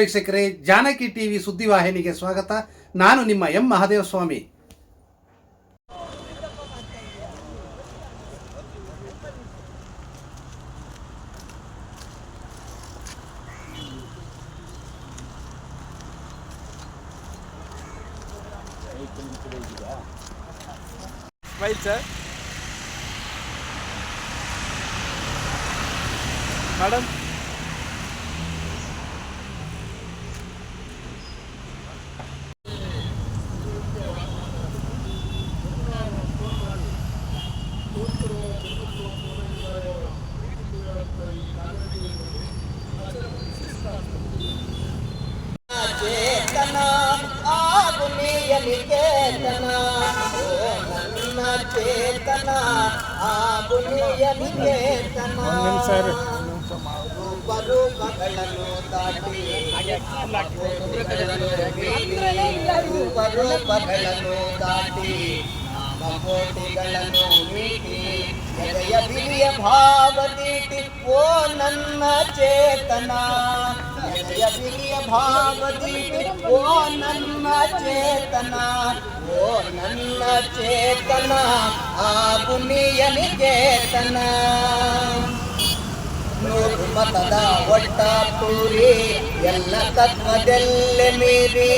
ವೀಕ್ಷಕರೇ ಜಾನಕಿ ಟಿವಿ ಸುದ್ದಿವಾಹಿನಿಗೆ ಸ್ವಾಗತ ನಾನು ನಿಮ್ಮ M Mahadeva Swamy Right, sir. ಬಿರಿಯ ಭಾವದೀಟಿ ಓ ನನ್ನ ಚೇತನ ಎದೆಯ ಬಿರಿಯ ಭಾವದೀಟಿ ಓ ನನ್ನ ಚೇತನ ಓ ನನ್ನ ಚೇತನ ಆಗುನಿಯ ನಿಕೇತನ ನೂರು ಮತದ ಒಟ್ಟ ಎಲ್ಲ ತತ್ವದಲ್ಲೇ ಮೀರಿ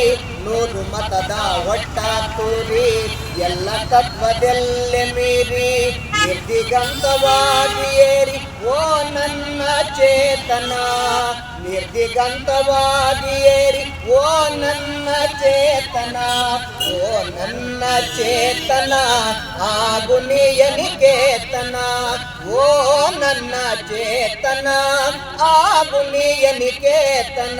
ನೂರು ಮತದ ಒಟ್ಟ ಎಲ್ಲ ತತ್ವದಲ್ಲೇ ಮೀರಿ ನಿರ್ದಿಗಂತವಾಗಿ ಏರಿ, ಓ ನನ್ನ ಚೇತನ. ನಿರ್ದಿಗಂತವಾಗಿ ಏರಿ ಓ ನನ್ನ ಚೇತನ ಓ ನನ್ನ ಚೇತನ ಆಗು ನಿಕೇತನ ಓ ನನ್ನ ಚೇತನ ಆಗು ನಿಕೇತನ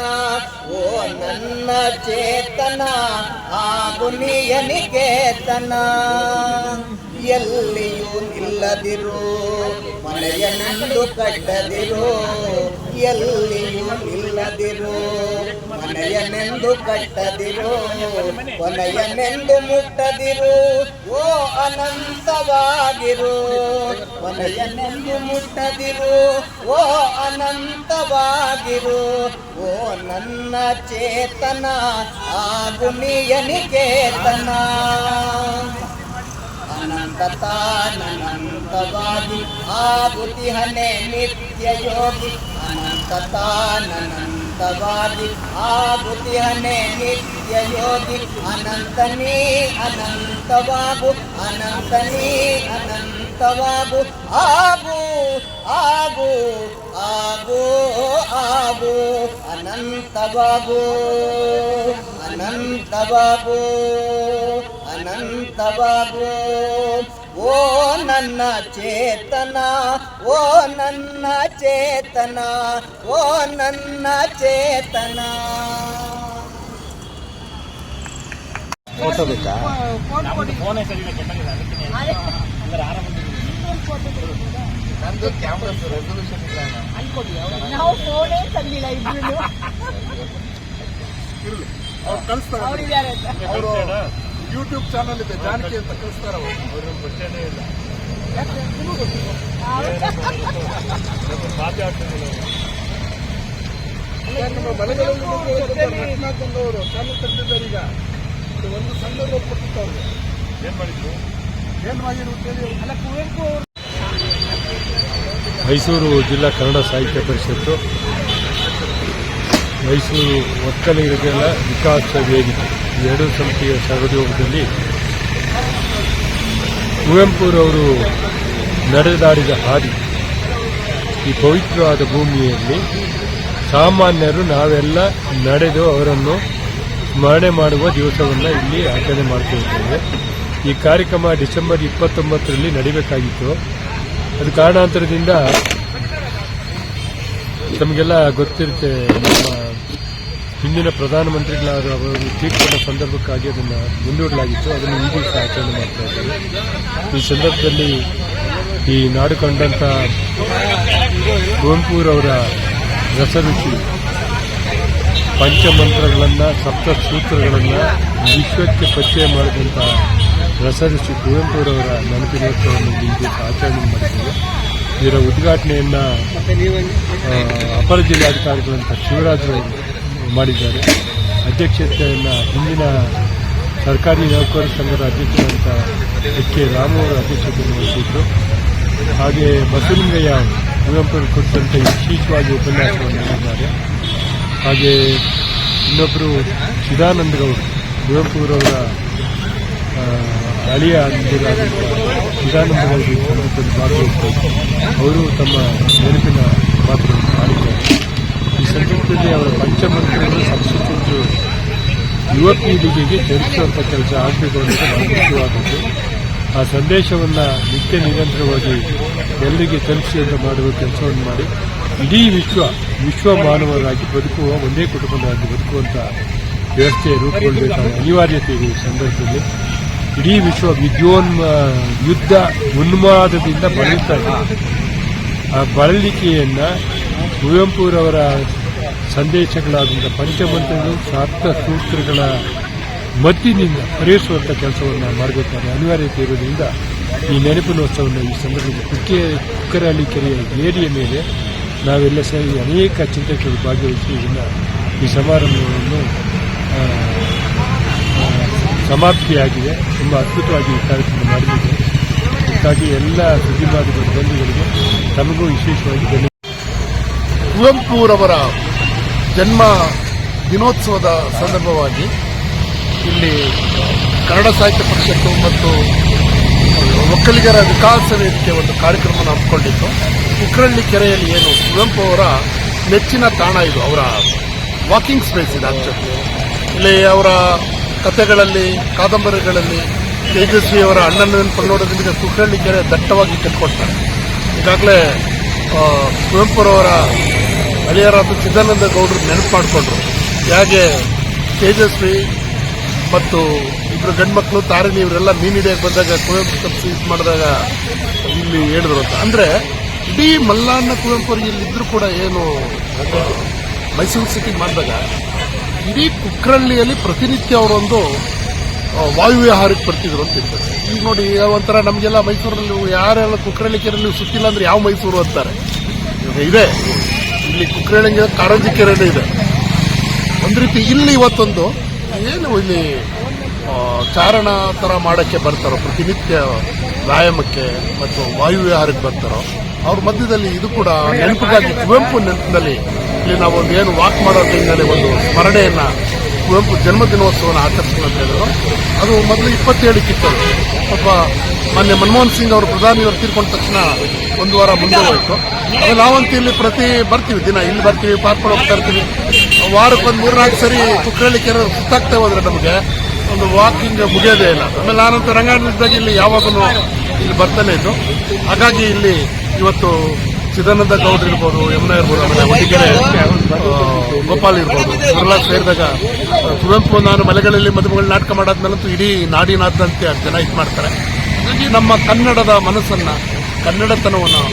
ಓ ನನ್ನ ಚೇತನ ಆಗು ನಿಕೇತನ ಎಲ್ಲಿಯೂ ನಿಲ್ಲದಿರು ಮನೆಯನ್ನೆಂದು ಕಟ್ಟದಿರು ಎಲ್ಲಿಯೂ ಇಲ್ಲದಿರು ಮನೆಯನ್ನೆಂದು ಕಟ್ಟದಿರು. ಕೊನೆಯನ್ನೆಂದು ಮುಟ್ಟದಿರು. ಓ ಅನಂತವಾಗಿರು. ಕೊನೆಯನ್ನೆಂದು ಮುಟ್ಟದಿರು. ಓ ಅನಂತವಾಗಿರು. ಓ ನನ್ನ ಚೇತನ ಆಗು ನಿಕೇತನ ಅನಂತತಾನಂತವಾಗಿ ಆಗುತಿಹನೆ ನಿತ್ಯ ಯೋಗಿ ಅನಂತತಾನಂತವಾಗಿ ಆಗುತಿಹನೆ ನಿತ್ಯ ಯೋಗಿ ಅನಂತನೇ ಅನಂತವಾಗು ಅನಂತನೇ ಅನಂತವಾಗು ಆಗು ಆಗು ಆಗು ಆಗು ಅನಂತವಾಗು ಅನಂತವಾಗು ಅನಂತವಾಗು ಓ ನನ್ನ ಚೇತನ ಓ ನನ್ನ ಚೇತನ ಓ ನನ್ನ ಚೇತನ. ಫೋಟೋ ಬೇಕಾ? ನಂದು ಕ್ಯಾಮ್ರಾ ರೆಸಲ್ಯೂಷನ್ ಇಲ್ಲ ನಾವು ಫೋನೇ ತಂದಿಲ್ಲ ಇಬ್ರು ಅವ್ರು ಕಳಿಸ್ತಾರೆ ಅವ್ರಿದ್ದಾರೆ ಅಂತ. ಅವರು ಯೂಟ್ಯೂಬ್ ಚಾನಲ್ ಇದೆ. ಜಾನಕಿ ಅಂತ ಕಳಿಸ್ತಾರ ಅವರು. ಇಲ್ಲ. ನಮ್ಮ ಮನೆಗಳಲ್ಲಿ ಬಂದವರು ಚಾನಲ್ ತೆಗೆದಿದ್ದಾರೆ ಈಗ. ಒಂದು ಸಂದರ್ಭ ಕೊಟ್ಟಿತ್ತು ಅವ್ರಿಗೆ ಏನ್ ಮಾಡಿದ್ರು? ಏನ್ ಮಾಡಿದ್ರು ಅಲ್ಲ ಕುವೆಂಪು ಮೈಸೂರು ಜಿಲ್ಲಾ ಕನ್ನಡ ಸಾಹಿತ್ಯ ಪರಿಷತ್ತು. ಮೈಸೂರು ಒಕ್ಕಲಿಗರ ವಿಕಾಸ ವೇದಿಕೆ. ಎರಡು ಸಂಸ್ಥೆಯ ಸಹಯೋಗದಲ್ಲಿ ಕುವೆಂಪುರವರು ನಡೆದಾಡಿದ ಹಾದಿ, ಈ ಪವಿತ್ರವಾದ ಭೂಮಿಯಲ್ಲಿ ಸಾಮಾನ್ಯರು ನಾವೆಲ್ಲ ನಡೆದು ಅವರನ್ನು ಸ್ಮರಣೆ ಮಾಡುವ ದಿವಸವನ್ನು ಇಲ್ಲಿ ಆಚರಣೆ ಮಾಡ್ತಿದ್ದೇವೆ ಈ ಕಾರ್ಯಕ್ರಮ ಡಿಸೆಂಬರ್ ಇಪ್ಪತ್ತೊಂಬತ್ತರಲ್ಲಿ ನಡಿಬೇಕಾಗಿತ್ತು. ಅದು ಕಾರಣಾಂತರದಿಂದ ನಮಗೆಲ್ಲ ಗೊತ್ತಿರುತ್ತೆ ನಮ್ಮ ಹಿಂದಿನ ಪ್ರಧಾನಮಂತ್ರಿಗಳಾದ ಅವರು ತೀರ್ಕೊಂಡ ಸಂದರ್ಭಕ್ಕಾಗಿ ಅದನ್ನು ಮುಂದೂಡಲಾಗಿತ್ತು. ಅದನ್ನು ಈ ದಿವಸ ಆಚರಣೆ ಮಾಡ್ತಾ ಇದ್ದೇವೆ ಈ ಸಂದರ್ಭದಲ್ಲಿ ಈ ನಾಡು ಕಂಡಂಥ ಕುವೆಂಪುರವರ ರಸರುಚಿ ಪಂಚಮಂತ್ರಗಳನ್ನು ಸಪ್ತ ಸೂತ್ರಗಳನ್ನು ವಿಶ್ವಕ್ಕೆ ಪರಿಚಯ ಮಾಡಿದಂಥ ರಸಋಷಿ ಕುವೆಂಪುರವರ ನೆನಪಿನೋತ್ಸವವನ್ನು ಈ ದಿವಸ ಆಚರಣೆ ಮಾಡಿದ್ದೇವೆ. ಇದರ ಉದ್ಘಾಟನೆಯನ್ನು ಅಪರ ಜಿಲ್ಲಾಧಿಕಾರಿಗಳಂತ ಶಿವರಾಜರವರು ಮಾಡಿದ್ದಾರೆ. ಅಧ್ಯಕ್ಷತೆಯನ್ನು ಹಿಂದಿನ ಸರ್ಕಾರಿ ನೌಕರ ಸಂಘದ ಅಧ್ಯಕ್ಷರಂತ ಎಚ್ ಕೆ ರಾಮು ಅವರ ಅಧ್ಯಕ್ಷತೆಯನ್ನು ವಹಿಸಿದ್ರು. ಹಾಗೆ ಬಸವಲಿಂಗಯ್ಯ ಕುವೆಂಪು ಕುರಿತಂತೆ ವಿಶೇಷವಾಗಿ ಉಪನ್ಯಾಸವನ್ನು ನೀಡಿದ್ದಾರೆ. ಹಾಗೆ ಇನ್ನೊಬ್ಬರು ಚಿದಾನಂದ ಗೌಡರು ಕುವೆಂಪುರವರ ಅಳಿಯ ಅಂದಿರಾದಂಥ ಚಿದಾನಂದ ಗೌಡರು ಈ ಅವರು ತಮ್ಮ ನೆನಪಿನ ಮಾತುಗಳನ್ನು ಆಡಿದ್ದಾರೆ ಈ ಸಂದರ್ಭದಲ್ಲಿ ಅವರ ಪಂಚಮಂತ್ರಿಗಳು ಸಂಸ್ಕೃತಿ ಯುವ ಪೀಳಿಗೆಗೆ ಕೆಲಸ ಆಗಬೇಕು ಆ ಸಂದೇಶವನ್ನು ನಿತ್ಯ ನಿರಂತರವಾಗಿ ಎಲ್ಲರಿಗೆ ತಲುಪಿಸುವಂತ ಮಾಡುವ ಕೆಲಸವನ್ನು ಮಾಡಿ, ಇಡೀ ವಿಶ್ವ ವಿಶ್ವ ಮಾನವರಾಗಿ ಬದುಕುವ, ಒಂದೇ ಕುಟುಂಬದಾಗಿ ಬದುಕುವಂಥ ವ್ಯವಸ್ಥೆ ರೂಪುಗೊಳ್ಳಬೇಕಾದ ಅನಿವಾರ್ಯತೆ ಇದೆ ಈ ಸಂದರ್ಭದಲ್ಲಿ. ಇಡೀ ವಿಶ್ವ ವಿದ್ಯೋನ್ಮ, ಯುದ್ಧ ಉನ್ಮಾದದಿಂದ ಬಳಲ್ತಾ ಇದೆ. ಆ ಬಳಲಿಕೆಯನ್ನ ಕುವೆಂಪುರವರ ಸಂದೇಶಗಳಾದಂಥ ಪಂಚಮಂತ್ರಗಳು ಸಾರ್ಥ ಸೂತ್ರಗಳ ಮದ್ದಿನಿಂದ ಪರಿಹರಿಸುವಂಥ ಕೆಲಸವನ್ನು ಮಾಡಬೇಕಾದ ಅನಿವಾರ್ಯತೆ ಇರುವುದರಿಂದ ಈ ನೆನಪಿನೋತ್ಸವವನ್ನು ಈ ಸಂದರ್ಭದಲ್ಲಿ ಕುಕ್ಕೆ, ಕುಕ್ಕರಹಳ್ಳಿ ಕೆರೆಯ ಏರಿಯ ಮೇಲೆ ನಾವೆಲ್ಲ ಸೇರಿ ಅನೇಕ ಚಿಂತಕರು ಭಾಗವಹಿಸಿ ಇದನ್ನು ಈ ಸಮಾರಂಭವನ್ನು ಸಮಾಪ್ತಿಯಾಗಿದೆ. ತುಂಬ ಅದ್ಭುತವಾಗಿ ಈ ಕಾರ್ಯಕ್ರಮ ಮಾಡಿದ್ದೀವಿ ಇದಕ್ಕಾಗಿ ಎಲ್ಲ ಸುದ್ದಿ ಮಾಡಿದ ಬಂಧುಗಳಿಗೆ ತಮಗೂ ವಿಶೇಷವಾಗಿ ಕುವೆಂಪುರವರ ಜನ್ಮ ದಿನೋತ್ಸವದ ಸಂದರ್ಭವಾಗಿ ಇಲ್ಲಿ ಕನ್ನಡ ಸಾಹಿತ್ಯ ಪರಿಷತ್ತು ಮತ್ತು ಒಕ್ಕಲಿಗರ ವಿಕಾಸ ವೇದಿಕೆ ಒಂದು ಕಾರ್ಯಕ್ರಮವನ್ನು ಹಮ್ಮಿಕೊಂಡಿತ್ತು ಕುಕ್ರಳ್ಳಿ ಕೆರೆಯಲ್ಲಿ ಏನು ಕುವೆಂಪು ಅವರ ನೆಚ್ಚಿನ ತಾಣ ಇದು, ಅವರ ವಾಕಿಂಗ್ ಸ್ಪೇಸ್ ಇದೆ ಆಕ್ಚುಲಿ ಇಲ್ಲಿ ಅವರ ಕಥೆಗಳಲ್ಲಿ, ಕಾದಂಬರಿಗಳಲ್ಲಿ ತೇಜಸ್ವಿ ಅವರ ಅಣ್ಣನ ನೆನಪು ಕುಕ್ರಳ್ಳಿ ಕೆರೆ ದಟ್ಟವಾಗಿ ಕಟ್ಕೊಡ್ತಾರೆ ಈಗಾಗಲೇ ಕುವೆಂಪುರವರ ಹಳಿಯರಾದ ಚಿದಾನಂದ ಗೌಡರು ನೆನಪು ಮಾಡಿಕೊಂಡ್ರು ಹೇಗೆ ತೇಜಸ್ವಿ ಮತ್ತು ಇಬ್ಬರು ಗಂಡ್ಮಕ್ಳು, ತಾರಿಣಿ ಇವರೆಲ್ಲ ಮೀನು ಹಿಡಿಯಕ್ಕೆ ಬಂದಾಗ ಕುವೆಂಪು ತಪ್ಪಿಸಿ ಇದು ಮಾಡಿದಾಗ ಇಲ್ಲಿ ಹೇಳಿದ್ರು ಅಂತ. ಅಂದರೆ ಇಡೀ ಮಲ್ಲಾನ್ನ ಕುವೆಂಪು ಅವ್ರಿಗೆ ಇಲ್ಲಿದ್ದರೂ ಕೂಡ ಏನು ಮೈಸೂರು ಸಿಟಿ ಮಾಡಿದಾಗ ಇಡೀ ಕುಕ್ರಳ್ಳಿಯಲ್ಲಿ ಪ್ರತಿನಿತ್ಯ ಅವರೊಂದು ವಾಯುವಿಹಾರಕ್ಕೆ ಬರ್ತಿದ್ರು ಅಂತ ಇರ್ತಾರೆ ಈಗ ನೋಡಿ ಒಂಥರ ನಮಗೆಲ್ಲ ಮೈಸೂರಲ್ಲಿ ಯಾರೆಲ್ಲ ಕುಕ್ರಳ್ಳಿ ಕೆರೆಯಲ್ಲಿ ಸುತ್ತಿಲ್ಲ ಅಂದ್ರೆ ಯಾವ ಮೈಸೂರು ಅಂತಾರೆ? ಇದೆ. ಇಲ್ಲಿ ಕುಕ್ರಳ್ಳಿ ಕಾರಂಜಿ ಕೆರೆನೇ ಇದೆ. ಒಂದು ರೀತಿ ಇಲ್ಲಿ ಇವತ್ತೊಂದು ಏನು ಇಲ್ಲಿ ಚಾರಣ ತರ ಮಾಡಕ್ಕೆ ಬರ್ತಾರೋ, ಪ್ರತಿನಿತ್ಯ ವ್ಯಾಯಾಮಕ್ಕೆ ಮತ್ತು ವಾಯುವಿಹಾರಕ್ಕೆ ಬರ್ತಾರೋ, ಅವ್ರ ಮಧ್ಯದಲ್ಲಿ ಇದು ಕೂಡ ನೆನಪಿಗಾಗಿ ಕುವೆಂಪು ನೆನಪಿನಲ್ಲಿ ಇಲ್ಲಿ ನಾವು ಏನು ವಾಕ್ ಮಾಡೋ ಟೈಮ್ನಲ್ಲಿ ಒಂದು ಸ್ಮರಣೆಯನ್ನ ಕುವೆಂಪು ಜನ್ಮದಿನೋತ್ಸವನ ಆಚರಿಸೋಣ ಅಂತ ಅದು ಮೊದಲು ಇಪ್ಪತ್ತೇಳಕ್ಕಿತ್ತು ಪಾಪ ಮೊನ್ನೆ ಮನಮೋಹನ್ ಸಿಂಗ್ ಅವರು ಪ್ರಧಾನಿಯವರು ತೀರ್ಕೊಂಡ ತಕ್ಷಣ ಒಂದು ವಾರ ಮುಂದೆ ಹೋಯಿತು ಅದು ನಾವಂತೂ ಇಲ್ಲಿ ಪ್ರತಿ ಬರ್ತೀವಿ, ದಿನ ಇಲ್ಲಿ ಬರ್ತೀವಿ ಪಾರ್ಕ್ ಹೋಗ್ತಾ ಇರ್ತೀವಿ. ವಾರಕ್ಕೆ ಒಂದು ಮೂರ್ನಾಲ್ಕು ಸರಿ ಕುಕ್ಕರಳ್ಳಿ ಕೆರೆ ಸುತ್ತಾಗ್ತಾ ಹೋದ್ರೆ ನಮಗೆ ಒಂದು ವಾಕಿಂಗ್ ಮುಗಿಯೋದೇ ಇಲ್ಲ. ಆಮೇಲೆ ನಾನಂತೂ ರಂಗಾಯಣದಾಗ ಇಲ್ಲಿ ಯಾವಾಗಲೂ ಇಲ್ಲಿ ಬರ್ತಾನೆ ಇದ್ದು. ಹಾಗಾಗಿ ಇಲ್ಲಿ ಇವತ್ತು ಚಿದಾನಂದ ಗೌಡ್ರು ಇರ್ಬೋದು, ಯಮುನಾ ಇರ್ಬೋದು, ಆಮೇಲೆ ಮಡಿಕೆರೆ ಗೋಪಾಲ್ ಇರ್ಬೋದು ಇವರೆಲ್ಲ ಸೇರಿದಾಗ ಕುವೆಂಪು ನಾನು ಮಲೆಗಳಲ್ಲಿ ಮದುವೆಗಳು ನಾಟಕ ಮಾಡಾದ್ಮೇಲಂತೂ ಇಡೀ ನಾಡಿನಾದ್ಯಂತ ಜನ ಇದು ಮಾಡ್ತಾರೆ. ನಮ್ಮ ಕನ್ನಡದ ಮನಸ್ಸನ್ನ, ಕನ್ನಡತನವನ್ನು,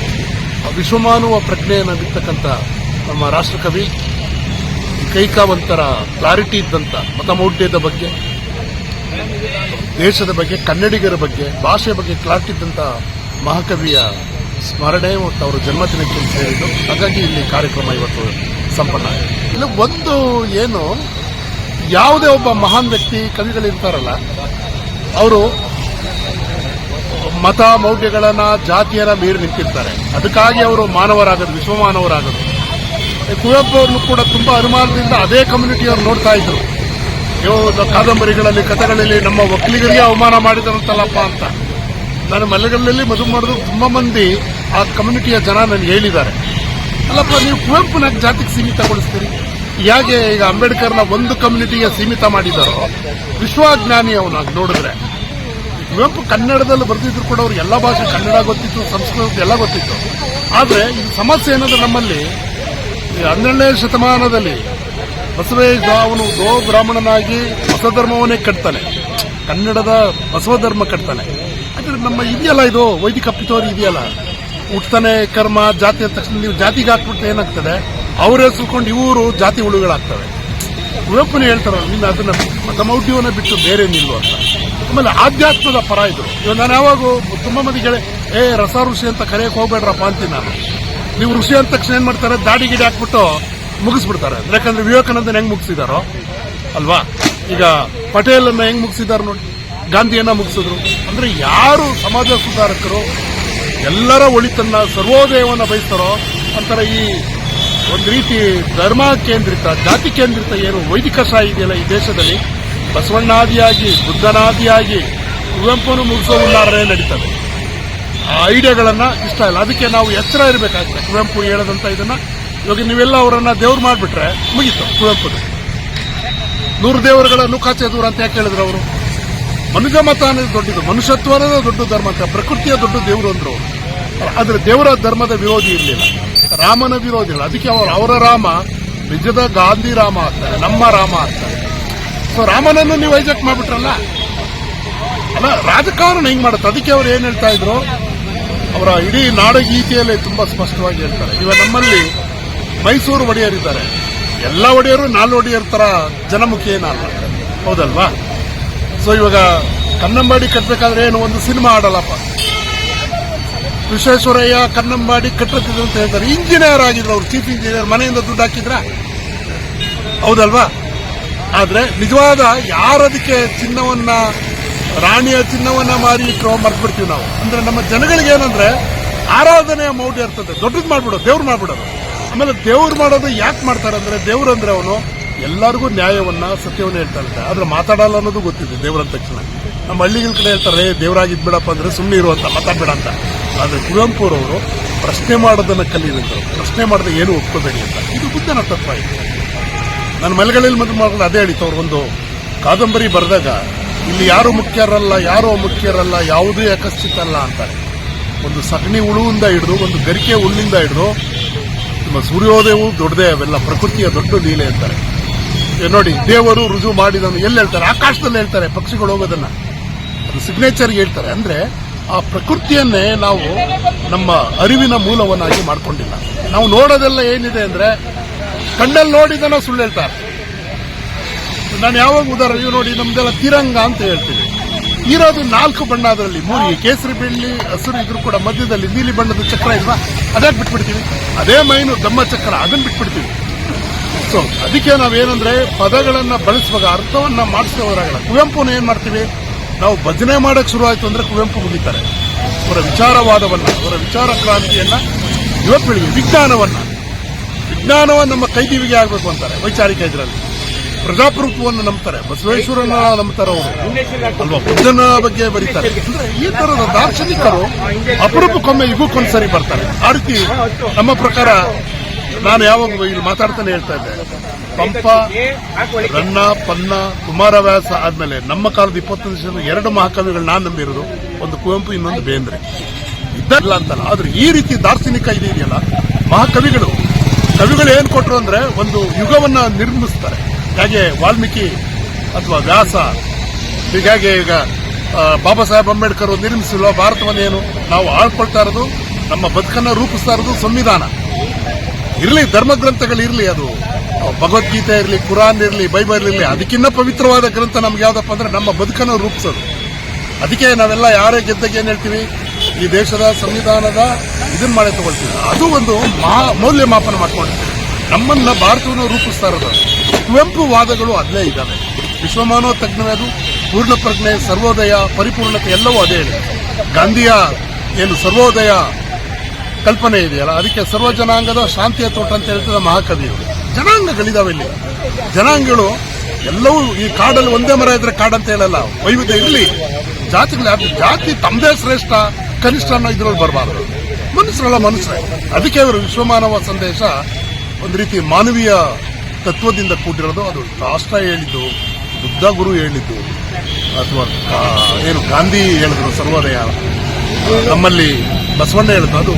ವಿಶ್ವಮಾನುವ ಪ್ರಜ್ಞೆಯನ್ನು ಬಿತ್ತಕ್ಕಂಥ ನಮ್ಮ ರಾಷ್ಟ್ರಕವಿ, ಕೈಕಾವಂತರ ಕ್ಲಾರಿಟಿ ಇದ್ದಂಥ ಮತಮೌಢ್ಯದ ಬಗ್ಗೆ, ದೇಶದ ಬಗ್ಗೆ, ಕನ್ನಡಿಗರ ಬಗ್ಗೆ ಭಾಷೆ ಬಗ್ಗೆ ಕ್ಲಾರಿಟಿ ಇದ್ದಂಥ ಮಹಾಕವಿಯ ಸ್ಮರಣೆ ಮತ್ತು ಅವರ ಜನ್ಮದಿನಕ್ಕೆ ಸೇರಿದ್ದು ಹಾಗಾಗಿ ಇಲ್ಲಿ ಕಾರ್ಯಕ್ರಮ ಇವತ್ತು ಸಂಪನ್ನ. ಇಲ್ಲಿ ಒಂದು ಏನು, ಯಾವುದೇ ಒಬ್ಬ ಮಹಾನ್ ವ್ಯಕ್ತಿ ಕವಿಗಳಿರ್ತಾರಲ್ಲ, ಅವರು ಮತ ಮೌಲ್ಯಗಳನ್ನ ಜಾತಿಯನ್ನ ಮೀರಿ ನಿಂತಿರ್ತಾರೆ. ಅದಕ್ಕಾಗಿ ಅವರು ಮಾನವರಾಗದು ವಿಶ್ವ ಮಾನವರಾಗದು ಕುವೆಂಪು ಅವ್ರನ್ನು ಕೂಡ ತುಂಬಾ ಅನುಮಾನದಿಂದ ಅದೇ ಕಮ್ಯುನಿಟಿಯವರು ನೋಡ್ತಾ ಇದ್ರು. ಕಾದಂಬರಿಗಳಲ್ಲಿ, ಕಥೆಗಳಲ್ಲಿ ನಮ್ಮ ವಕೀಲಿಗರಿಗೆ ಅವಮಾನ ಮಾಡಿದರಂತಲ್ಲಪ್ಪ ಅಂತ. ನಾನು ಮಲೆಗಳಲ್ಲಿ ಮದುವೆ ಮಾಡಿದ್ರು ತುಂಬಾ ಮಂದಿ ಆ ಕಮ್ಯುನಿಟಿಯ ಜನ ನನಗೆ ಹೇಳಿದ್ದಾರೆ. ಅಲ್ಲಪ್ಪ, ನೀವು ಕುವೆಂಪುನ ಜಾತಿಗೆ ಸೀಮಿತಗೊಳಿಸ್ತೀರಿ? ಹೇಗೆ ಈಗ ಅಂಬೇಡ್ಕರ್ನ ಒಂದು ಕಮ್ಯುನಿಟಿಗೆ ಸೀಮಿತ ಮಾಡಿದಾರೋ ವಿಶ್ವಜ್ಞಾನಿ ಅವನಾಗಿ ನೋಡಿದ್ರೆ. ಕುವೆಂಪು ಕನ್ನಡದಲ್ಲಿ ಬರೆದಿದ್ರು ಕೂಡ ಅವ್ರಿಗೆ ಎಲ್ಲ ಭಾಷೆ ಕನ್ನಡ ಗೊತ್ತಿತ್ತು, ಸಂಸ್ಕೃತ ಎಲ್ಲ ಗೊತ್ತಿತ್ತು. ಆದರೆ ಈ ಸಮಸ್ಯೆ ಏನಂದ್ರೆ ನಮ್ಮಲ್ಲಿ ಹನ್ನೆರಡನೇ ಶತಮಾನದಲ್ಲಿ ಬಸವೇಶ ಅವನು ಗೋ ಬ್ರಾಹ್ಮಣನಾಗಿ ಹೊಸ ಧರ್ಮವನ್ನೇ ಕಟ್ತಾನೆ. ಕನ್ನಡದ ಬಸವ ಧರ್ಮ ಕಟ್ತಾನೆ. ಯಾಕಂದ್ರೆ ನಮ್ಮ ಇದೆಯಲ್ಲ ಇದು ವೈದಿಕ ಪಿತೋರಿ ಇದೆಯಲ್ಲ? ಹುಟ್ಟತಾನೆ ಕರ್ಮ, ಜಾತಿ ಅಂದ ತಕ್ಷಣ ನೀವು ಜಾತಿಗೆ ಹಾಕ್ಬಿಟ್ರೆ ಏನಾಗ್ತದೆ? ಅವ್ರ ಹೆಸರುಕೊಂಡು ಇವರು ಜಾತಿ ಹುಳುಗಳಾಗ್ತವೆ. ಕುವೆಂಪುನೇ ಹೇಳ್ತಾರಲ್ಲ ನೀನು ಅದನ್ನ ಮತಮೌಢ್ಯವನ್ನ ಬಿಟ್ಟು ಬೇರೆ ನಿಲ್ಲು ಅಂತ. ಆಮೇಲೆ ಆಧ್ಯಾತ್ಮದ ಪರ ಇದ್ರು ಇವಾಗ ನಾನು ಯಾವಾಗ ತುಂಬಾ ಮಂದಿ ಕೇಳಿ, ಏ, ರಸ ಋಷಿ ಅಂತ ಕರೆಯಕ್ಕೆ ಹೋಗ್ಬೇಡ್ರಪ್ಪ ಅಂತೀನಿ ನಾನು. ನೀವು ಋಷಿ ಅಂದ ತಕ್ಷಣ ಏನ್ ಮಾಡ್ತಾರೆ? ದಾಡಿ ಗಿಡಿ ಹಾಕ್ಬಿಟ್ಟು ಮುಗಿಸ್ಬಿಡ್ತಾರೆ. ಯಾಕಂದ್ರೆ ವಿವೇಕಾನಂದನ ಹೆಂಗ್ ಮುಗಿಸಿದಾರೋ? ಅಲ್ವಾ? ಈಗ ಪಟೇಲನ್ನು ಹೆಂಗ್ ಮುಗಿಸಿದಾರ ನೋಡಿ, ಗಾಂಧಿಯನ್ನ ಮುಗಿಸಿದ್ರು. ಅಂದ್ರೆ ಯಾರು ಸಮಾಜ ಸುಧಾರಕರು, ಎಲ್ಲರ ಒಳಿತನ್ನ ಸರ್ವೋದಯವನ್ನ ಬಯಸ್ತಾರೋ, ಅಂತಾರೆ ಈ ಒಂದು ರೀತಿ ಧರ್ಮ ಕೇಂದ್ರಿತ, ಜಾತಿ ಕೇಂದ್ರಿತ ಏನು ವೈದಿಕಶಾಹಿ ಇದೆಯಲ್ಲ ಈ ದೇಶದಲ್ಲಿ ಬಸವಣ್ಣಾದಿಯಾಗಿ, ಬುದ್ಧನಾದಿಯಾಗಿ ಕುವೆಂಪನ್ನು ಮುಗಿಸೋ ನಡೀತದೆ. ಆ ಐಡಿಯಾಗಳನ್ನು ಇಷ್ಟ ಇಲ್ಲ. ಅದಕ್ಕೆ ನಾವು ಎಚ್ಚರ ಇರಬೇಕಾಗ್ತದೆ. ಕುವೆಂಪು ಹೇಳದಂತ ಇದನ್ನ. ಇವಾಗ ನೀವೆಲ್ಲ ಅವರನ್ನು ದೇವ್ರು ಮಾಡಿಬಿಟ್ರೆ ಮುಗಿತು ಕುವೆಂಪು ನೂರು ದೇವರುಗಳ ನುಕಾಚೆ ದೂರ ಅಂತ ಯಾಕೆ ಹೇಳಿದ್ರು ಅವರು? ಮನುಜ ಮತ ಅನ್ನೋದು ದೊಡ್ಡದು. ಮನುಷ್ಯತ್ವ ಅನ್ನೋದು ದೊಡ್ಡ ಧರ್ಮ ಅಂತ. ಪ್ರಕೃತಿಯ ದೊಡ್ಡ ದೇವರು ಅಂದ್ರು ಆದ್ರೆ ದೇವರ ಧರ್ಮದ ವಿರೋಧಿ ಇರಲಿಲ್ಲ. ರಾಮನ ವಿರೋಧಿ ಇಲ್ಲ. ಅದಕ್ಕೆ ಅವರು ಅವರ ರಾಮ, ನಿಜದ ಗಾಂಧಿ ರಾಮ ಆಗ್ತಾರೆ, ನಮ್ಮ ರಾಮ ಆಗ್ತಾರೆ. ಸೊ ರಾಮನನ್ನು ನೀವು ಹೈಜಾಕ್ ಮಾಡ್ಬಿಟ್ರಲ್ಲ? ಅಲ್ಲ, ರಾಜಕಾರಣ ಹೆಂಗ್ ಮಾಡುತ್ತೆ? ಅದಕ್ಕೆ ಅವ್ರು ಏನ್ ಹೇಳ್ತಾ ಇದ್ರು? ಅವರ ಇಡೀ ನಾಡಗೀತೆಯಲ್ಲಿ ತುಂಬಾ ಸ್ಪಷ್ಟವಾಗಿ ಹೇಳ್ತಾರೆ. ಇವಾಗ ನಮ್ಮಲ್ಲಿ ಮೈಸೂರು ಒಡೆಯರಿದ್ದಾರೆ. ಎಲ್ಲ ಒಡೆಯರು ನಾಲ್ ಒಡೆಯರ್ ತರ ಜನಮುಖಿ ಏನಲ್ಲ ಹೌದಲ್ವಾ? ಸೊ ಇವಾಗ ಕನ್ನಂಬಾಡಿ ಕಟ್ಟಬೇಕಾದ್ರೆ ಏನು? ಒಂದು ಸಿನಿಮಾ ಆಡಲ್ಲಪ್ಪ ವಿಶ್ವೇಶ್ವರಯ್ಯ ಕನ್ನಂಬಾಡಿ ಕಟ್ಟುತ್ತಿದ್ರು ಅಂತ ಹೇಳ್ತಾರೆ. ಇಂಜಿನಿಯರ್ ಆಗಿದ್ರು ಅವ್ರು. ಚೀಫ್ ಇಂಜಿನಿಯರ್ ಮನೆಯಿಂದ ದುಡ್ಡು ಹಾಕಿದ್ರ? ಹೌದಲ್ವಾ? ಆದ್ರೆ ನಿಜವಾದ ಯಾರದಕ್ಕೆ ಚಿನ್ನವನ್ನ, ರಾಣಿಯ ಚಿನ್ನವನ್ನ ಮಾರಿ ಇಟ್ಟರೋ ಮರ್ತ್ಬಿಡ್ತೀವಿ ನಾವು. ಅಂದ್ರೆ ನಮ್ಮ ಜನಗಳಿಗೆ ಏನಂದ್ರೆ ಆರಾಧನೆಯ ಮೌಢ್ಯ ಇರ್ತದೆ. ದೊಡ್ಡದು ಮಾಡ್ಬಿಡೋದು ದೇವ್ರು ಮಾಡ್ಬಿಡೋದು. ಆಮೇಲೆ ದೇವ್ರು ಮಾಡೋದು ಯಾಕೆ ಮಾಡ್ತಾರೆ ಅಂದ್ರೆ ದೇವ್ರು ಅಂದ್ರೆ ಅವನು ಎಲ್ಲರಿಗೂ ನ್ಯಾಯವನ್ನ, ಸತ್ಯವನ್ನ ಹೇಳ್ತಾ ಇರ್ತಾರೆ ಆದ್ರೆ ಮಾತಾಡಲ್ಲ ಅನ್ನೋದು ಗೊತ್ತಿದೆ ದೇವ್ರ ತಕ್ಷಣ. ನಮ್ಮ ಹಳ್ಳಿಗಳ ಕಡೆ ಹೇಳ್ತಾರೆ ದೇವರಾಗಿದ್ ಬಿಡಪ್ಪ ಅಂದ್ರೆ ಸುಮ್ಮನೆ ಇರುವಂತ ಮಾತಾಡ್ಬೇಡ ಅಂತ. ಆದ್ರೆ ಕುವೆಂಪುರವರು ಪ್ರಶ್ನೆ ಮಾಡೋದನ್ನ ಕಲಿಯಿದ್ರು ಪ್ರಶ್ನೆ ಮಾಡದೆ ಏನು ಒಪ್ಕೋಬೇಡಿ ಅಂತ. ಇದು ಬುದ್ಧನ ತತ್ವ ಇದೆ. ನನ್ನ ಮಲೆಗಳಲ್ಲಿ ಮದುವೆ ಮಾಡ್ಕೊಂಡು ಅದೇ ಹೇಳಿತ್ತು ಅವ್ರ ಒಂದು ಕಾದಂಬರಿ ಬರೆದಾಗ ಇಲ್ಲಿ ಯಾರು ಮುಖ್ಯರಲ್ಲ ಯಾರು ಮುಖ್ಯರಲ್ಲ ಯಾವುದೇ ಅಕಸ್ಚಿತ ಅಲ್ಲ ಅಂತಾರೆ. ಒಂದು ಸಗಣಿ ಹುಳುವಿಂದ ಹಿಡಿದು, ಒಂದು ಗರಿಕೆ ಹುಲ್ಲಿಂದ ಹಿಡಿದು, ನಿಮ್ಮ ಸೂರ್ಯೋದಯವು ದೊಡ್ಡದೇ, ಅವೆಲ್ಲ ಪ್ರಕೃತಿಯ ದೊಡ್ಡ ಲೀಲೆ ಅಂತಾರೆ. ನೋಡಿ, ದೇವರು ರುಜು ಮಾಡಿದನ್ನು ಎಲ್ಲಿ ಹೇಳ್ತಾರೆ? ಆಕಾಶದಲ್ಲಿ ಹೇಳ್ತಾರೆ, ಪಕ್ಷಿಗಳು ಹೋಗೋದನ್ನ. ಅದು ಸಿಗ್ನೇಚರ್ಗೆ ಹೇಳ್ತಾರೆ. ಅಂದ್ರೆ ಆ ಪ್ರಕೃತಿಯನ್ನೇ ನಾವು ನಮ್ಮ ಅರಿವಿನ ಮೂಲವನ್ನಾಗಿ ಮಾಡಿಕೊಂಡಿಲ್ಲ. ನಾವು ನೋಡೋದೆಲ್ಲ ಏನಿದೆ ಅಂದ್ರೆ ಕಣ್ಣಲ್ಲಿ ನೋಡಿದನ ಸುಳ್ಳು ಹೇಳ್ತಾರೆ. ನಾನು ಯಾವಾಗ ಉದಾಹರಣೆ ಇವು ನೋಡಿ ನಮ್ದೆಲ್ಲ ತಿರಂಗ ಅಂತ ಹೇಳ್ತೀವಿ. ಇರೋದು ನಾಲ್ಕು ಬಣ್ಣ ಅದರಲ್ಲಿ. ಮೂರು ಕೇಸರಿ ಬೆಳ್ಳಿ, ಹಸಿರು ಇದ್ರು ಕೂಡ ಮಧ್ಯದಲ್ಲಿ ನೀಲಿ ಬಣ್ಣದ ಚಕ್ರ ಇಲ್ವಾ? ಅದೇ ಬಿಟ್ಬಿಡ್ತೀವಿ? ಅದೇ ಮೈನು, ದಮ್ಮ ಚಕ್ರ ಅದನ್ನ ಬಿಟ್ಬಿಡ್ತೀವಿ. ಸೊ ಅದಕ್ಕೆ ನಾವೇನಂದ್ರೆ ಪದಗಳನ್ನ ಬಳಸುವಾಗ, ಅರ್ಥವನ್ನ ಮಾಡಿಸೋದಾಗಲ್ಲ ಕುವೆಂಪುನ ಏನ್ ಮಾಡ್ತೀವಿ? ನಾವು ಭಜನೆ ಮಾಡಕ್ ಶುರು ಆಯ್ತು ಅಂದ್ರೆ ಕುವೆಂಪು ಮುಗಿತಾರೆ. ಅವರ ವಿಚಾರವಾದವನ್ನ, ಅವರ ವಿಚಾರ ಕ್ರಾಂತಿಯನ್ನ ಇವತ್ತು ಪೀಳಿಗೆ ವಿಜ್ಞಾನವನ್ನ. ವಿಜ್ಞಾನವನ್ನು ನಮ್ಮ ಕೈದಿವಿಗೆ ಆಗಬೇಕು ಅಂತಾರೆ, ವೈಚಾರಿಕ ಇದರಲ್ಲಿ. ಪ್ರಜಾಪ್ರಭುತ್ವವನ್ನು ನಂಬ್ತಾರೆ, ಬಸವೇಶ್ವರನ ನಂಬ್ತಾರೆ ಅವರು. ಅಲ್ವಾ? ಬುದ್ಧನ ಬಗ್ಗೆ ಬರೀತಾರೆ. ಈ ತರದ ದಾರ್ಶನಿಕರು ಅಪರೂಪಕ್ಕೊಮ್ಮೆ ಯುಗಕ್ಕೊಂದ್ಸರಿ ಬರ್ತಾರೆ. ಆ ರೀತಿ ನಮ್ಮ ಪ್ರಕಾರ ನಾನು ಯಾವಾಗ ಇಲ್ಲಿ ಮಾತಾಡ್ತಾನೆ ಹೇಳ್ತಾ ಇದ್ದೆ. ಪಂಪ, ರನ್ನ, ಪನ್ನ, ಕುಮಾರವ್ಯಾಸ ಆದ್ಮೇಲೆ ನಮ್ಮ ಕಾಲದ ಇಪ್ಪತ್ತೊಂದು ದಿವಸ ಎರಡು ಮಹಾಕವಿಗಳು ನಾನು ನಂಬಿರೋದು, ಒಂದು ಕುವೆಂಪು, ಇನ್ನೊಂದು ಬೇಂದ್ರೆ. ಇದ್ದಲ್ಲ ಅಂತಲ್ಲ, ಆದ್ರೆ ಈ ರೀತಿ ದಾರ್ಶನಿಕ ಇದು ಇದೆಯಲ್ಲ ಮಹಾಕವಿಗಳು ಕವಿಗಳು ಏನು ಕೊಟ್ರು ಅಂದ್ರೆ ಒಂದು ಯುಗವನ್ನ ನಿರ್ಮಿಸ್ತಾರೆ. ಹೇಗೆ ವಾಲ್ಮೀಕಿ ಅಥವಾ ವ್ಯಾಸ, ಹೀಗಾಗಿ ಈಗ ಬಾಬಾ ಸಾಹೇಬ್ ಅಂಬೇಡ್ಕರ್ ನಿರ್ಮಿಸಿಲ್ವ ಭಾರತವನ್ನೇನು ನಾವು ಆಳ್ಕೊಳ್ತಾ ಇರೋದು, ನಮ್ಮ ಬದುಕನ್ನ ರೂಪಿಸ್ತಾ ಇರೋದು ಸಂವಿಧಾನ. ಇರಲಿ ಧರ್ಮ ಗ್ರಂಥಗಳು ಇರಲಿ, ಅದು ಭಗವದ್ಗೀತೆ ಇರಲಿ, ಕುರಾನ್ ಇರಲಿ, ಬೈಬಲ್ ಇರಲಿ ಅದಕ್ಕಿಂತ ಪವಿತ್ರವಾದ ಗ್ರಂಥ ನಮ್ಗೆ ಯಾವುದಪ್ಪ ಅಂದ್ರೆ ನಮ್ಮ ಬದುಕನ್ನು ರೂಪಿಸೋದು. ಅದಕ್ಕೆ ನಾವೆಲ್ಲ ಯಾರೇ ಗೆದ್ದಾಗ ಏನು ಹೇಳ್ತೀವಿ? ಈ ದೇಶದ ಸಂವಿಧಾನದ ಇದನ್ನ ಮಾಡಿ ತಗೊಳ್ತೀವಿ. ಅದು ಒಂದು ಮಾ- ಮೌಲ್ಯಮಾಪನ ಮಾಡ್ಕೊಂಡಿರ್ತೀವಿ ನಮ್ಮನ್ನ ಭಾರತವನ್ನು ರೂಪಿಸ್ತಾ ಇರೋದು. ಕುವೆಂಪು ವಾದಗಳು ಅಲ್ಲೇ ಇದ್ದಾವೆ. ವಿಶ್ವಮಾನವ ತಜ್ಞರೇ ಅದು ಪೂರ್ಣ ಪ್ರಜ್ಞೆ, ಸರ್ವೋದಯ, ಪರಿಪೂರ್ಣತೆ ಎಲ್ಲವೂ ಅದೇ ಇದೆ. ಗಾಂಧಿಯ ಏನು ಸರ್ವೋದಯ ಕಲ್ಪನೆ ಇದೆಯಲ್ಲ, ಅದಕ್ಕೆ ಸರ್ವ ಜನಾಂಗದ ಶಾಂತಿಯ ತೋಟ ಅಂತ ಹೇಳ್ತದೆ ಮಹಾಕವಿಗಳು ಜನಾಂಗಗಳಿದಾವೆ ಇಲ್ಲಿ. ಜನಾಂಗಗಳು ಎಲ್ಲವೂ ಈ ಕಾಡಲ್ಲಿ ಒಂದೇ ಮರ ಇದ್ರೆ ಕಾಡಂತ ಹೇಳಲ್ಲ. ವೈವಿಧ್ಯ ಇರಲಿ. ಜಾತಿಗಳು ಜಾತಿ ತಮ್ಮದೇ ಶ್ರೇಷ್ಠ. ಕನಿಷ್ಠ ಅನ್ನೋ ಇದ್ರಲ್ಲಿ ಬರಬಾರ್ದು. ಮನುಷ್ಯರಲ್ಲ ಮನುಷ್ಯರೇ. ಅದಕ್ಕೆ ಅವರು ವಿಶ್ವಮಾನವ ಸಂದೇಶ ಒಂದು ರೀತಿ ಮಾನವೀಯ ತತ್ವದಿಂದ ಕೂಡಿರೋದು. ಅದು ರಾಷ್ಟ್ರ ಹೇಳಿದ್ದು, ಬುದ್ಧ ಗುರು ಹೇಳಿದ್ದು, ಅಥವಾ ಏನು ಗಾಂಧಿ ಹೇಳಿದ್ರು ಸರ್ವೋದಯ. ನಮ್ಮಲ್ಲಿ ಬಸವಣ್ಣ ಹೇಳಿದ್ರು ಅದು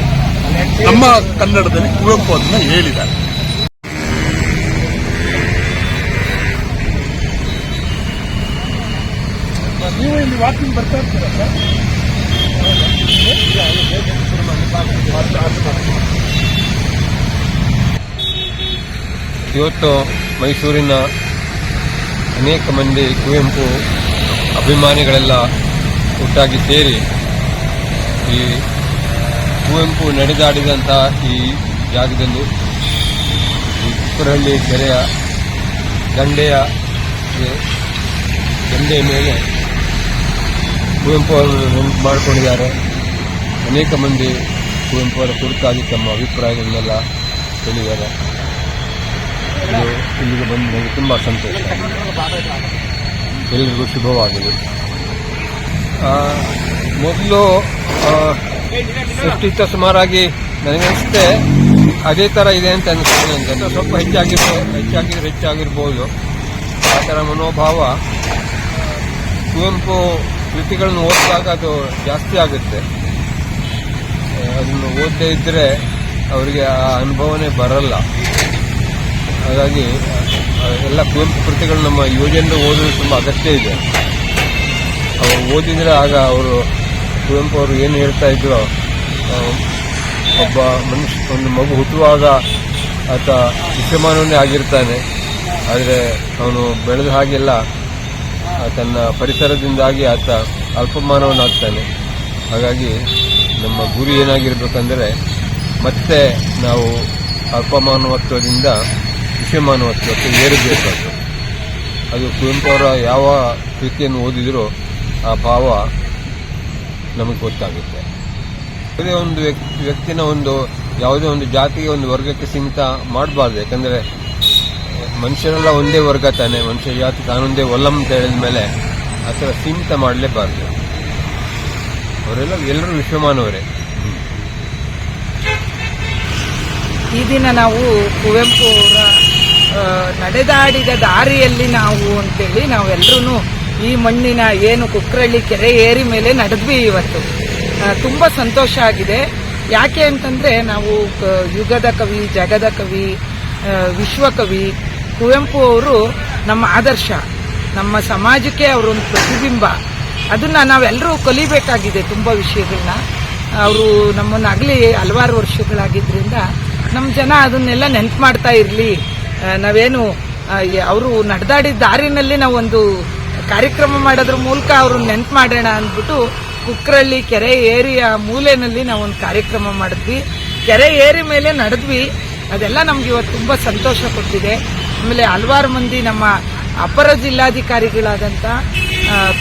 ನಮ್ಮ ಕನ್ನಡದಲ್ಲಿ ಕುವೆಂಪು ಅದನ್ನ ಹೇಳಿದ್ದಾರೆ. ನೀವು ಇಲ್ಲಿ ವಾಕಿಂಗ್ ಬರ್ತಾ ಇರ್ತೀರ ಇವತ್ತು ಮೈಸೂರಿನ ಅನೇಕ ಮಂದಿ ಕುವೆಂಪು ಅಭಿಮಾನಿಗಳೆಲ್ಲ ಒಟ್ಟಾಗಿ ಸೇರಿ ಈ ಕುವೆಂಪು ನಡೆದಾಡಿದಂಥ ಈ ಜಾಗದಲ್ಲಿ ಈ ಕುಕ್ಕರಹಳ್ಳಿ ಕೆರೆಯ ದಂಡೆಯ ದಂಡೆಯ ಮೇಲೆ ಕುವೆಂಪು ಅವರು ನೆನಪು ಮಾಡಿಕೊಂಡಿದ್ದಾರೆ. ಅನೇಕ ಮಂದಿ ಕುವೆಂಪು ಅವರ ಕುರಿತಾಗಿ ತಮ್ಮ ಅಭಿಪ್ರಾಯಗಳನ್ನೆಲ್ಲ ಹೇಳಿದ್ದಾರೆ. ಇಲ್ಲಿಗೆ ಬಂದು ನನಗೆ ತುಂಬ ಸಂತೋಷ. ಎಲ್ಲರಿಗೂ ಶುಭವಾಗಲಿ. ಮೊದಲು ಎಷ್ಟಿತ್ತ ಸುಮಾರಾಗಿ ನನಗನ್ಸುತ್ತೆ ಅದೇ ಥರ ಇದೆ ಅಂತ ಅನಿಸ್ತದೆ ಅಂತ ಸ್ವಲ್ಪ ಹೆಚ್ಚಾಗಿರ್ಬೋದು ಹೆಚ್ಚಾಗಿದ್ರೆ ಹೆಚ್ಚಾಗಿರ್ಬೋದು. ಆ ಥರ ಮನೋಭಾವ ಕುವೆಂಪು ಕೃತಿಗಳನ್ನು ಓದಿದಾಗ ಅದು ಜಾಸ್ತಿ ಆಗುತ್ತೆ. ಅದನ್ನು ಓದದೇ ಇದ್ದರೆ ಅವರಿಗೆ ಆ ಅನುಭವನೇ ಬರಲ್ಲ. ಹಾಗಾಗಿ ಎಲ್ಲ ಕುವೆಂಪು ಕೃತಿಗಳು ನಮ್ಮ ಯುವಜನರು ಓದೋದು ತುಂಬ ಅಗತ್ಯ ಇದೆ. ಅವರು ಓದಿದರೆ ಆಗ ಅವರು ಕುವೆಂಪು ಅವರು ಏನು ಹೇಳ್ತಾ ಇದ್ರು ಒಬ್ಬ ಮನುಷ್ಯ, ಒಂದು ಮಗು ಹುಟ್ಟುವಾಗ ಆತ ವಿಶ್ಯಮಾನವನ್ನೇ ಆಗಿರ್ತಾನೆ. ಆದರೆ ಅವನು ಬೆಳೆದ ಹಾಗೆಲ್ಲ ತನ್ನ ಪರಿಸರದಿಂದಾಗಿ ಆತ ಅಲ್ಪಮಾನವನಾಗ್ತಾನೆ. ಹಾಗಾಗಿ ನಮ್ಮ ಗುರಿ ಏನಾಗಿರ್ಬೇಕಂದ್ರೆ ಮತ್ತೆ ನಾವು ಅಲ್ಪಮಾನವತ್ವದಿಂದ ವಿಷಮಾನವತ್ವಕ್ಕೆ ಏರಬೇಕಾಗ್ತದೆ ಅದು ಕುವೆಂಪು ಅವರ ಯಾವ ಕೃತಿಯನ್ನು ಓದಿದರೂ ಆ ಭಾವ ನಮಗೆ ಗೊತ್ತಾಗುತ್ತೆ. ಯಾವುದೇ ಒಂದು ವ್ಯಕ್ತಿ, ವ್ಯಕ್ತಿನ ಒಂದು ಯಾವುದೇ ಒಂದು ಜಾತಿಗೆ ಒಂದು ವರ್ಗಕ್ಕೆ ಸೀಮಿತ ಮಾಡಬಾರ್ದು. ಯಾಕಂದರೆ ಮನುಷ್ಯರೆಲ್ಲ ಒಂದೇ ವರ್ಗ ತಾನೆ. ಮನುಷ್ಯ ಜಾತಿ ತಾನೊಂದೇ ಒಲ್ಲಂ ಅಂತ ಹೇಳಿದ ಮೇಲೆ ಆ ಥರ ಸೀಮಿತ ಮಾಡಲೇಬಾರ್ದು. ಅವರೆಲ್ಲ ಎಲ್ಲರೂ ವಿಶ್ವಮಾನವರೇ. ಈ ದಿನ ನಾವು ಕುವೆಂಪು ಅವರ ನಡೆದಾಡಿದ ದಾರಿಯಲ್ಲಿ ನಾವು ಅಂತೇಳಿ ನಾವೆಲ್ಲರೂ ಈ ಮಣ್ಣಿನ ಏನು ಕುಕ್ರಳ್ಳಿ ಕೆರೆ ಏರಿ ಮೇಲೆ ನಡೆದ್ವಿ ಇವತ್ತು. ತುಂಬ ಸಂತೋಷ ಆಗಿದೆ. ಯಾಕೆ ಅಂತಂದ್ರೆ ನಾವು ಯುಗದ ಕವಿ, ಜಗದ ಕವಿ ವಿಶ್ವಕವಿ ಕುವೆಂಪು ಅವರು ನಮ್ಮ ಆದರ್ಶ, ನಮ್ಮ ಸಮಾಜಕ್ಕೆ ಅವರೊಂದು ಪ್ರತಿಬಿಂಬ. ಅದನ್ನ ನಾವೆಲ್ಲರೂ ಕಲಿಬೇಕಾಗಿದೆ ತುಂಬ ವಿಷಯಗಳನ್ನ ಅವರು ನಮ್ಮನ್ನಾಗಲಿ ಹಲವಾರು ವರ್ಷಗಳಾಗಿದ್ದರಿಂದ ನಮ್ಮ ಜನ ಅದನ್ನೆಲ್ಲ ನೆನ್ಪು ಮಾಡ್ತಾ ಇರಲಿ. ನಾವೇನು ಅವರು ನಡೆದಾಡಿದ ದಾರಿನಲ್ಲಿ ನಾವೊಂದು ಕಾರ್ಯಕ್ರಮ ಮಾಡೋದ್ರ ಮೂಲಕ ಅವ್ರನ್ನ ನೆನ್ಪು ಮಾಡೋಣ ಅಂದ್ಬಿಟ್ಟು ಕುಕ್ರಳ್ಳಿ ಕೆರೆ ಏರಿಯ ಮೂಲೆಯಲ್ಲಿ ನಾವೊಂದು ಕಾರ್ಯಕ್ರಮ ಮಾಡಿದ್ವಿ. ಕೆರೆ ಏರಿ ಮೇಲೆ ನಡೆದ್ವಿ. ಅದೆಲ್ಲ ನಮ್ಗೆ ಇವತ್ತು ತುಂಬ ಸಂತೋಷ ಕೊಟ್ಟಿದೆ. ಆಮೇಲೆ ಹಲವಾರು ಮಂದಿ ನಮ್ಮ ಅಪರ ಜಿಲ್ಲಾಧಿಕಾರಿಗಳಾದಂಥ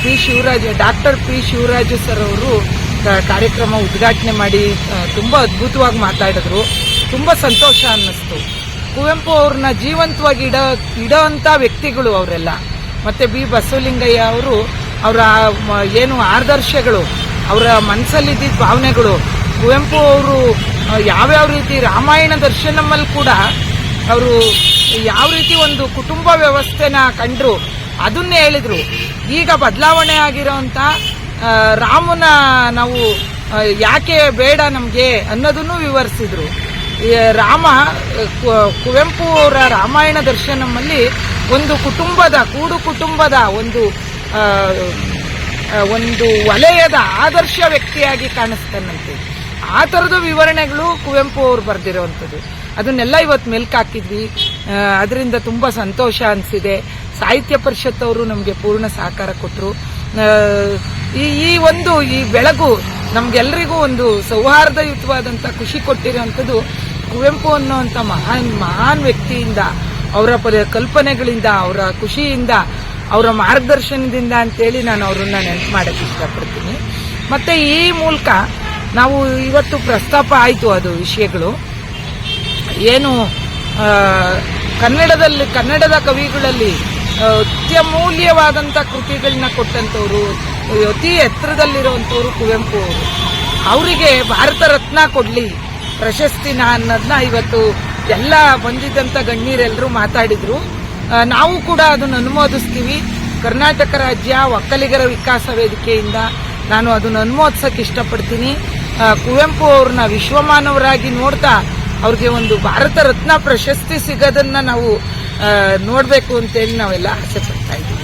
P Shivaraj, doctor P Shivaraju sir ಅವರು ಕಾರ್ಯಕ್ರಮ ಉದ್ಘಾಟನೆ ಮಾಡಿ ತುಂಬ ಅದ್ಭುತವಾಗಿ ಮಾತಾಡಿದ್ರು. ತುಂಬ ಸಂತೋಷ ಅನ್ನಿಸ್ತು. ಕುವೆಂಪು ಅವ್ರನ್ನ ಜೀವಂತವಾಗಿ ಇಡೋ ಇಡೋ ವ್ಯಕ್ತಿಗಳು ಅವರೆಲ್ಲ. ಮತ್ತೆ ಬಿ ಬಸವಲಿಂಗಯ್ಯ ಅವರು, ಅವರ ಏನು ಆದರ್ಶಗಳು, ಅವರ ಮನಸ್ಸಲ್ಲಿದ್ದ ಭಾವನೆಗಳು. ಕುವೆಂಪು ಅವರು ಯಾವ್ಯಾವ ರೀತಿ ರಾಮಾಯಣ ದರ್ಶನಮ್ಮಲ್ಲಿ ಕೂಡ ಅವರು ಯಾವ ರೀತಿ ಒಂದು ಕುಟುಂಬ ವ್ಯವಸ್ಥೆನ ಕಂಡ್ರು, ಅದನ್ನೇ ಹೇಳಿದ್ರು. ಈಗ ಬದಲಾವಣೆ ಆಗಿರೋಂಥ ರಾಮನ ನಾವು ಯಾಕೆ ಬೇಡ ನಮಗೆ ಅನ್ನೋದನ್ನು ವಿವರಿಸಿದ್ರು. ರಾಮ ಕುವೆಂಪು ಅವರ ರಾಮಾಯಣ ದರ್ಶನಮಲ್ಲಿ ಒಂದು ಕುಟುಂಬದ, ಕೂಡು ಕುಟುಂಬದ ಒಂದು ಒಂದು ವಲಯದ ಆದರ್ಶ ವ್ಯಕ್ತಿಯಾಗಿ ಕಾಣಿಸ್ತಾನಂತೆ ಆ ಥರದ ವಿವರಣೆಗಳು ಕುವೆಂಪು ಅವರು ಬರೆದಿರುವಂಥದ್ದು. ಅದನ್ನೆಲ್ಲ ಇವತ್ತು ಮೆಲ್ಕ್ ಹಾಕಿದ್ವಿ. ಅದರಿಂದ ತುಂಬ ಸಂತೋಷ ಅನಿಸಿದೆ. ಸಾಹಿತ್ಯ ಪರಿಷತ್ ಅವರು ನಮಗೆ ಪೂರ್ಣ ಸಹಕಾರ ಕೊಟ್ಟರು ಈ ಈ ಒಂದು, ಈ ಬೆಳಗು ನಮಗೆಲ್ಲರಿಗೂ ಒಂದು ಸೌಹಾರ್ದಯುತವಾದಂಥ ಖುಷಿ ಕೊಟ್ಟಿರುವಂಥದ್ದು ಕುವೆಂಪು ಅನ್ನೋವಂಥ ಮಹಾನ್ ಮಹಾನ್ ವ್ಯಕ್ತಿಯಿಂದ, ಅವರ ಪದ, ಕಲ್ಪನೆಗಳಿಂದ, ಅವರ ಖುಷಿಯಿಂದ, ಅವರ ಮಾರ್ಗದರ್ಶನದಿಂದ ಅಂತೇಳಿ ನಾನು ಅವರನ್ನ ನೆನಪು ಮಾಡೋಕ್ಕೆ ಇಷ್ಟಪಡ್ತೀನಿ. ಮತ್ತು ಈ ಮೂಲಕ ನಾವು ಇವತ್ತು ಪ್ರಸ್ತಾಪ ಆಯಿತು ಅದು ವಿಷಯಗಳು. ಏನು ಕನ್ನಡದಲ್ಲಿ, ಕನ್ನಡದ ಕವಿಗಳಲ್ಲಿ ಅತ್ಯಮೂಲ್ಯವಾದಂಥ ಕೃತಿಗಳನ್ನ ಕೊಟ್ಟಂಥವ್ರು, ಅತಿ ಎತ್ತರದಲ್ಲಿರುವಂಥವ್ರು ಕುವೆಂಪು ಅವರು. ಅವರಿಗೆ ಭಾರತ ರತ್ನ ಕೊಡಲಿ, ಪ್ರಶಸ್ತಿನ ಅನ್ನೋದನ್ನ ಇವತ್ತು ಎಲ್ಲ ಬಂದಿದ್ದಂಥ ಗಣ್ಯರೆಲ್ಲರೂ ಮಾತಾಡಿದ್ರು. ನಾವು ಕೂಡ ಅದನ್ನು ಅನುಮೋದಿಸ್ತೀವಿ. ಕರ್ನಾಟಕ ರಾಜ್ಯ ಒಕ್ಕಲಿಗರ ವಿಕಾಸ ವೇದಿಕೆಯಿಂದ ನಾನು ಅದನ್ನು ಅನುಮೋದಿಸಕ್ಕೆ ಇಷ್ಟಪಡ್ತೀನಿ. ಕುವೆಂಪು ಅವ್ರನ್ನ ವಿಶ್ವಮಾನವರಾಗಿ ನೋಡ್ತಾ ಅವ್ರಿಗೆ ಒಂದು ಭಾರತ ರತ್ನ ಪ್ರಶಸ್ತಿ ಸಿಗೋದನ್ನ ನಾವು ನೋಡಬೇಕು ಅಂತೇಳಿ ನಾವೆಲ್ಲ ಆಸೆ ಪಡ್ತಾ ಇದ್ದೀವಿ.